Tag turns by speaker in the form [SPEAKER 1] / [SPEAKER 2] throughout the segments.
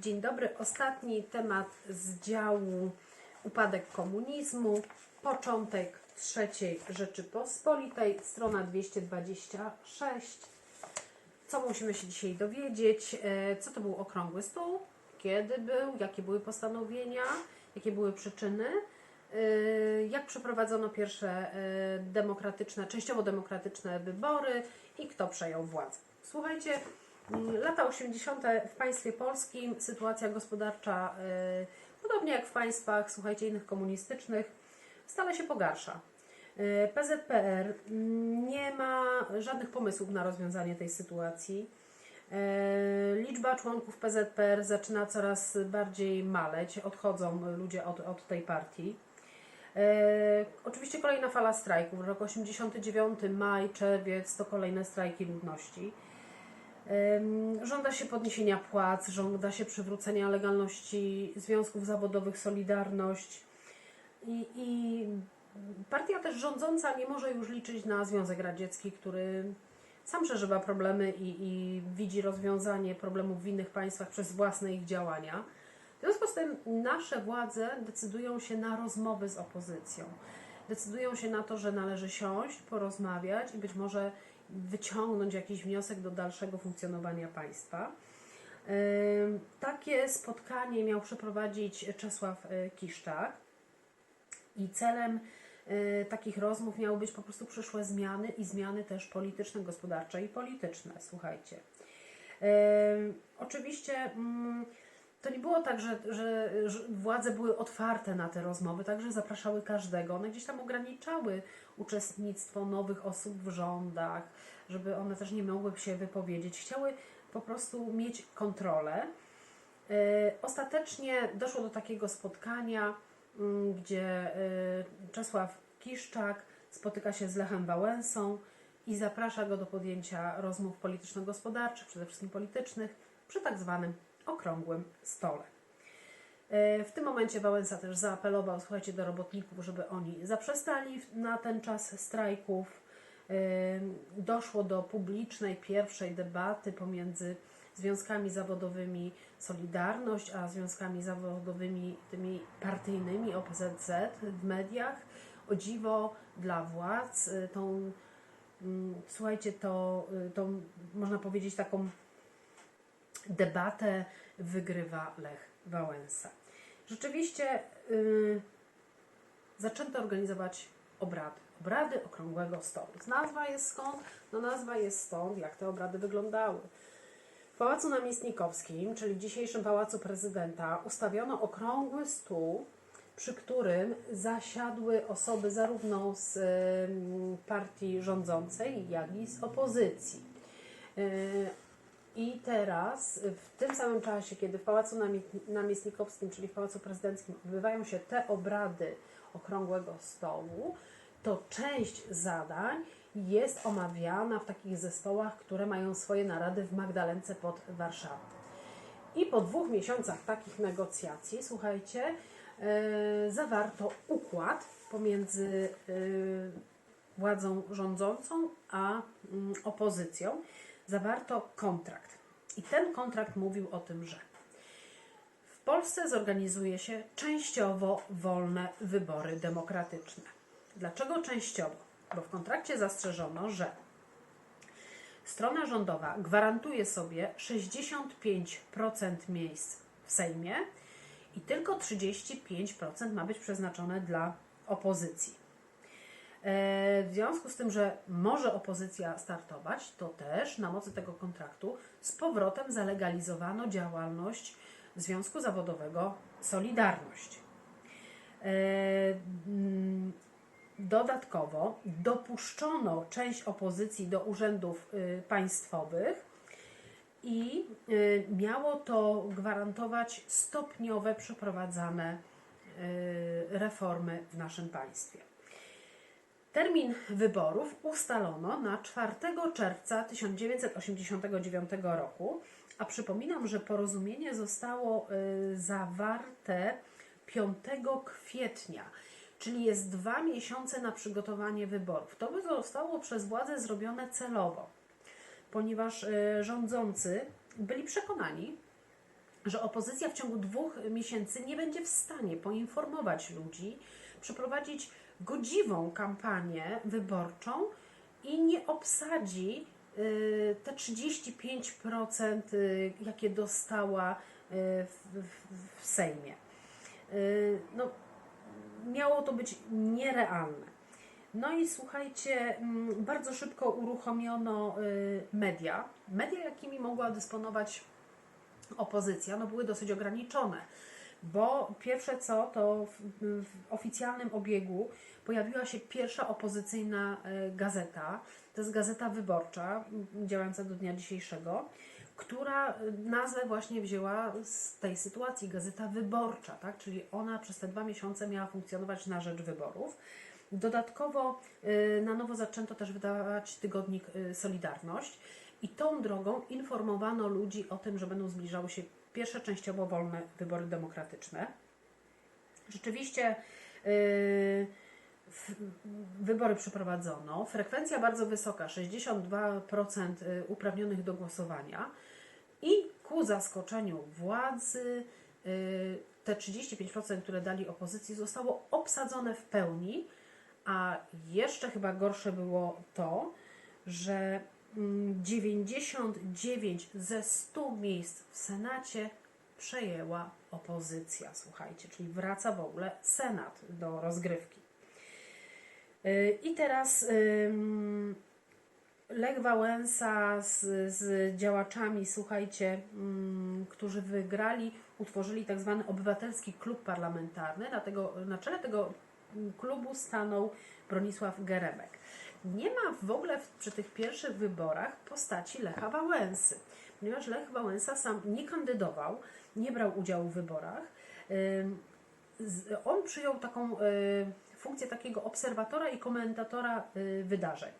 [SPEAKER 1] Dzień dobry. Ostatni temat z działu upadek komunizmu, początek trzeciej Rzeczypospolitej, strona 226. Co musimy się dzisiaj dowiedzieć? E, Co to był okrągły stół? Kiedy był? Jakie były postanowienia? Jakie były przyczyny? E, Jak przeprowadzono pierwsze e, demokratyczne, częściowo demokratyczne wybory i kto przejął władzę? Słuchajcie, lata 80. w państwie polskim sytuacja gospodarcza, e, podobnie jak w państwach, słuchajcie, innych komunistycznych, stale się pogarsza. E, PZPR nie ma żadnych pomysłów na rozwiązanie tej sytuacji. E, Liczba członków PZPR zaczyna coraz bardziej maleć, odchodzą ludzie od, od tej partii. Oczywiście kolejna fala strajków, rok 89, maj, czerwiec to kolejne strajki ludności. Żąda się podniesienia płac, żąda się przywrócenia legalności związków zawodowych, Solidarność. I, I partia też rządząca nie może już liczyć na Związek Radziecki, który sam przeżywa problemy i, i widzi rozwiązanie problemów w innych państwach przez własne ich działania. W związku z tym nasze władze decydują się na rozmowy z opozycją. Decydują się na to, że należy siąść, porozmawiać i być może wyciągnąć jakiś wniosek do dalszego funkcjonowania państwa. Ym, Takie spotkanie miał przeprowadzić Czesław y, Kiszczak i celem y, takich rozmów miały być po prostu przyszłe zmiany i zmiany też polityczne, gospodarcze i polityczne. Słuchajcie. Oczywiście mm, to nie było tak, że, że, władze były otwarte na te rozmowy, także zapraszały każdego. One gdzieś tam ograniczały uczestnictwo nowych osób w rządach, żeby one też nie mogły się wypowiedzieć. Chciały po prostu mieć kontrolę. Yy, Ostatecznie doszło do takiego spotkania, mm, gdzie yy, Czesław Kiszczak spotyka się z Lechem Wałęsą i zaprasza go do podjęcia rozmów polityczno-gospodarczych, przede wszystkim politycznych, przy tak zwanym okrągłym stole. E, W tym momencie Wałęsa też zaapelował, słuchajcie, do robotników, żeby oni zaprzestali na ten czas strajków. E, Doszło do publicznej pierwszej debaty pomiędzy związkami zawodowymi Solidarność, a związkami zawodowymi tymi partyjnymi OPZZ w mediach. O dziwo dla władz e, tą, mm, słuchajcie, to, tą można powiedzieć taką debatę wygrywa Lech Wałęsa. Rzeczywiście yy, zaczęto organizować obrady. Obrady okrągłego stołu. Nazwa jest skąd? No nazwa jest stąd, jak te obrady wyglądały. W Pałacu Namiestnikowskim, czyli dzisiejszym Pałacu Prezydenta, ustawiono okrągły stół, przy którym zasiadły osoby zarówno z ym, partii rządzącej, jak i z opozycji. I teraz, w tym samym czasie, kiedy w Pałacu Namie- Namiestnikowskim, czyli w Pałacu Prezydenckim, odbywają się te obrady okrągłego stołu, to część zadań jest omawiana w takich zespołach, które mają swoje narady w Magdalence pod Warszawą. I po dwóch miesiącach takich negocjacji, słuchajcie, e, zawarto układ pomiędzy e, władzą rządzącą a mm, opozycją. Zawarto kontrakt. I ten kontrakt mówił o tym, że w Polsce zorganizuje się częściowo wolne wybory demokratyczne. Dlaczego częściowo? Bo w kontrakcie zastrzeżono, że strona rządowa gwarantuje sobie 65% miejsc w Sejmie i tylko 35% ma być przeznaczone dla opozycji. E, W związku z tym, że może opozycja startować, to też na mocy tego kontraktu z powrotem zalegalizowano działalność Związku Zawodowego Solidarność. E, mm, Dodatkowo dopuszczono część opozycji do urzędów y, państwowych i y, miało to gwarantować stopniowe przeprowadzane y, reformy w naszym państwie. Termin wyborów ustalono na 4 czerwca 1989 roku, a przypominam, że porozumienie zostało y, zawarte 5 kwietnia, czyli jest dwa miesiące na przygotowanie wyborów. To by zostało przez władze zrobione celowo, ponieważ y, rządzący byli przekonani, że opozycja w ciągu dwóch miesięcy nie będzie w stanie poinformować ludzi, przeprowadzić godziwą kampanię wyborczą i nie obsadzi y, te 35%, y, jakie dostała y, w, w, w Sejmie. No, miało to być nierealne. No i słuchajcie, mm, bardzo szybko uruchomiono media. Media, jakimi mogła dysponować opozycja, no były dosyć ograniczone, bo pierwsze co, to w, w oficjalnym obiegu pojawiła się pierwsza opozycyjna y, gazeta, to jest Gazeta Wyborcza, działająca do dnia dzisiejszego, która y, nazwę właśnie wzięła z tej sytuacji, Gazeta Wyborcza, tak? czyli ona przez te dwa miesiące miała funkcjonować na rzecz wyborów. Dodatkowo y, na nowo zaczęto też wydawać tygodnik Solidarność i tą drogą informowano ludzi o tym, że będą zbliżały się pierwsze częściowo wolne wybory demokratyczne. Rzeczywiście y, w- wybory przeprowadzono. Frekwencja bardzo wysoka 62% y, uprawnionych do głosowania i ku zaskoczeniu władzy y, te 35%, które dali opozycji, zostało obsadzone w pełni. A jeszcze chyba gorsze było to, że 99 ze 100 miejsc w Senacie przejęła opozycja. Słuchajcie, czyli wraca w ogóle Senat do rozgrywki. Yy, I teraz Lech Wałęsa z, z działaczami, słuchajcie, którzy wygrali, utworzyli tak zwany obywatelski klub parlamentarny. Na, tego, na czele tego klubu stanął Bronisław Geremek. Nie ma w ogóle w, przy tych pierwszych wyborach postaci Lecha Wałęsy, ponieważ Lech Wałęsa sam nie kandydował, nie brał udziału w wyborach. On przyjął taką y, funkcję takiego obserwatora i komentatora y, wydarzeń.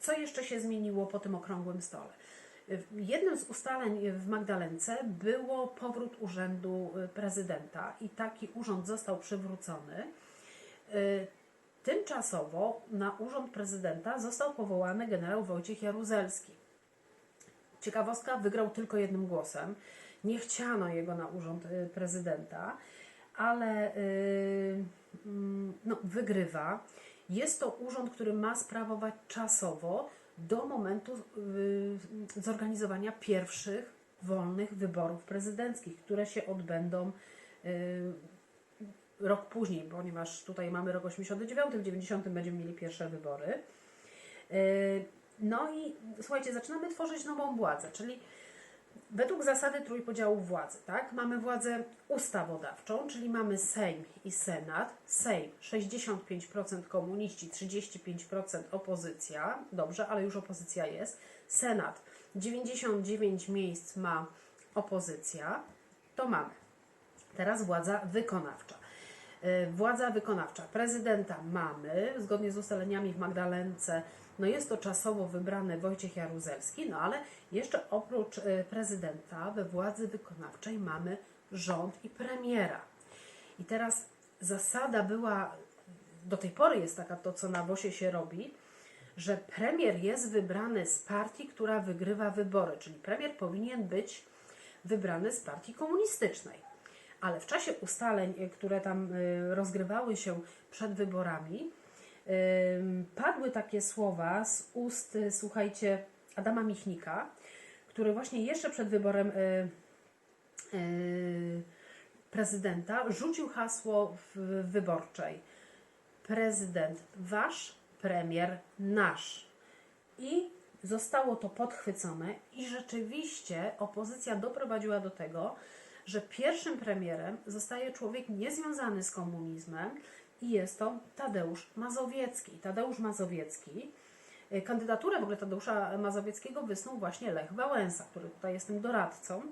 [SPEAKER 1] Co jeszcze się zmieniło po tym okrągłym stole? Y, Jednym z ustaleń w Magdalence było powrót urzędu prezydenta i taki urząd został przywrócony. Tymczasowo na urząd prezydenta został powołany generał Wojciech Jaruzelski. Ciekawostka, wygrał tylko jednym głosem. Nie chciano jego na urząd y, prezydenta, ale y, mm, no, wygrywa. Jest to urząd, który ma sprawować czasowo do momentu y, zorganizowania pierwszych wolnych wyborów prezydenckich, które się odbędą rok później, ponieważ tutaj mamy rok 89, w 90 będziemy mieli pierwsze wybory. No i słuchajcie, zaczynamy tworzyć nową władzę, czyli według zasady trójpodziału władzy, tak? Mamy władzę ustawodawczą, czyli mamy Sejm i Senat. Sejm 65% komuniści, 35% opozycja. Dobrze, ale już opozycja jest. Senat 99 miejsc ma opozycja. To mamy. Teraz władza wykonawcza. Y, Władza wykonawcza. Prezydenta mamy, zgodnie z ustaleniami w Magdalence, no jest to czasowo wybrany Wojciech Jaruzelski, no ale jeszcze oprócz y, prezydenta we władzy wykonawczej mamy rząd i premiera. I teraz zasada była, do tej pory jest taka to, co na WOSie się robi, że premier jest wybrany z partii, która wygrywa wybory, czyli premier powinien być wybrany z partii komunistycznej. Ale w czasie ustaleń, y, które tam y, rozgrywały się przed wyborami, ym, padły takie słowa z ust, słuchajcie, Adama Michnika, który właśnie jeszcze przed wyborem prezydenta rzucił hasło w wyborczej. Prezydent wasz, premier nasz. I zostało to podchwycone i rzeczywiście opozycja doprowadziła do tego, że pierwszym premierem zostaje człowiek niezwiązany z komunizmem i jest to Tadeusz Mazowiecki. Tadeusz Mazowiecki, y, kandydaturę w ogóle Tadeusza Mazowieckiego wysnuł właśnie Lech Wałęsa, który tutaj jest tym doradcą.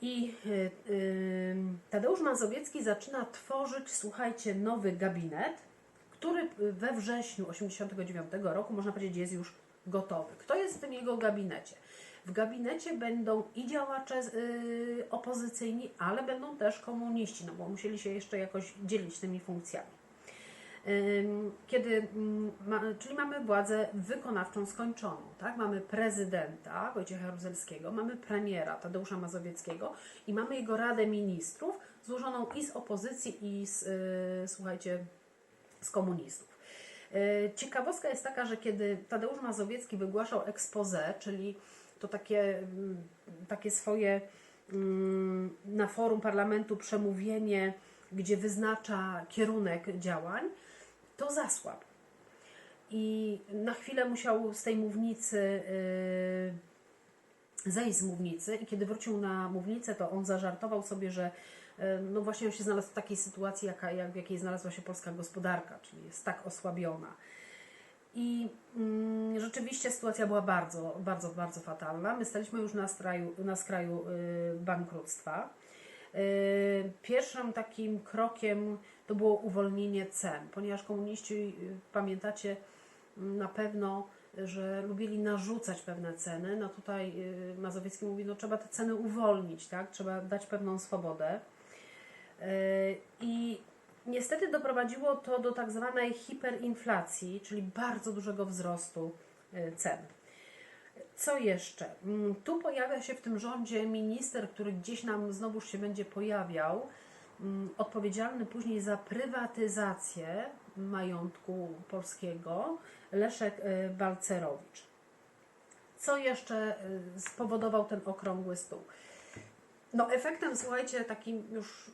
[SPEAKER 1] I y, y, Tadeusz Mazowiecki zaczyna tworzyć, słuchajcie, nowy gabinet, który we wrześniu 1989 roku, można powiedzieć, jest już gotowy. Kto jest w tym jego gabinecie? W gabinecie będą i działacze y, opozycyjni, ale będą też komuniści, no bo musieli się jeszcze jakoś dzielić tymi funkcjami. Kiedy, mm, czyli mamy władzę wykonawczą skończoną, tak? Mamy prezydenta Wojciecha Jaruzelskiego, mamy premiera Tadeusza Mazowieckiego i mamy jego Radę Ministrów złożoną i z opozycji, i z, y, słuchajcie, z komunistów. Y, Ciekawostka jest taka, że kiedy Tadeusz Mazowiecki wygłaszał expose, czyli to takie, mm, takie swoje mm, na forum parlamentu przemówienie, gdzie wyznacza kierunek działań, to zasłabł. I na chwilę musiał z tej mównicy yy, zejść z mównicy i kiedy wrócił na mównicę, to on zażartował sobie, że yy, no właśnie on się znalazł w takiej sytuacji, jaka, jak, w jakiej znalazła się polska gospodarka, czyli jest tak osłabiona. I mm, rzeczywiście sytuacja była bardzo, bardzo, bardzo fatalna. My staliśmy już na, straju, na skraju y, bankructwa. Y, Pierwszym takim krokiem to było uwolnienie cen, ponieważ komuniści, y, pamiętacie mm, na pewno, że lubili narzucać pewne ceny. No tutaj y, Mazowiecki mówi, no trzeba te ceny uwolnić, tak? trzeba dać pewną swobodę. I niestety doprowadziło to do tak zwanej hiperinflacji, czyli bardzo dużego wzrostu y, cen. Co jeszcze? Mm, Tu pojawia się w tym rządzie minister, który gdzieś nam znowuż się będzie pojawiał, mm, odpowiedzialny później za prywatyzację majątku polskiego, Leszek y, Balcerowicz. Co jeszcze y, spowodował ten okrągły stół? No efektem, słuchajcie, takim już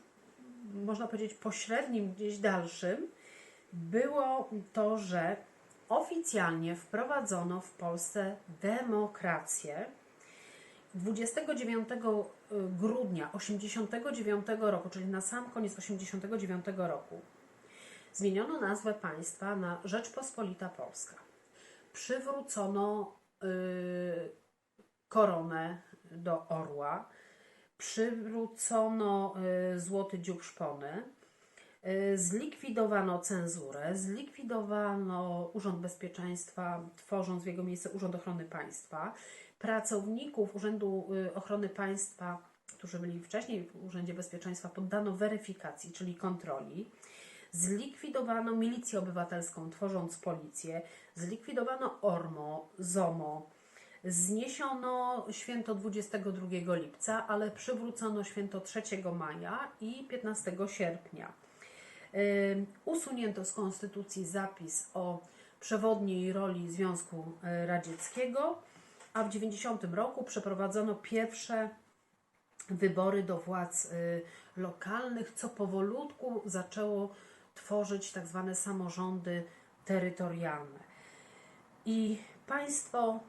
[SPEAKER 1] można powiedzieć pośrednim, gdzieś dalszym, było to, że oficjalnie wprowadzono w Polsce demokrację. 29 grudnia 89 roku, czyli na sam koniec 89 roku, zmieniono nazwę państwa na Rzeczpospolita Polska. Przywrócono y, koronę do orła, przywrócono y, złoty dziób szpony, y, zlikwidowano cenzurę, zlikwidowano Urząd Bezpieczeństwa, tworząc w jego miejsce Urząd Ochrony Państwa. Pracowników Urzędu y, Ochrony Państwa, którzy byli wcześniej w Urzędzie Bezpieczeństwa, poddano weryfikacji, czyli kontroli. Zlikwidowano milicję obywatelską, tworząc policję. Zlikwidowano ORMO, ZOMO. Zniesiono święto 22 lipca, ale przywrócono święto 3 maja i 15 sierpnia. Usunięto z konstytucji zapis o przewodniej roli Związku e, Radzieckiego, a w 90 roku przeprowadzono pierwsze wybory do władz y, lokalnych, co powolutku zaczęło tworzyć tak zwane samorządy terytorialne. I państwo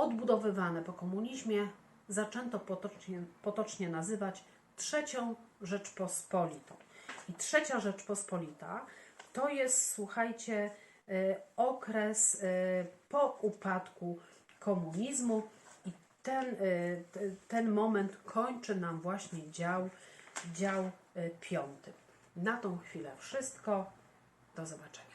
[SPEAKER 1] odbudowywane po komunizmie zaczęto potocznie, potocznie nazywać trzecią Rzeczpospolitą. I trzecia Rzeczpospolita to jest, słuchajcie, y, okres y, po upadku komunizmu i ten, y, ten moment kończy nam właśnie dział, dział piąty. Na tą chwilę wszystko. Do zobaczenia.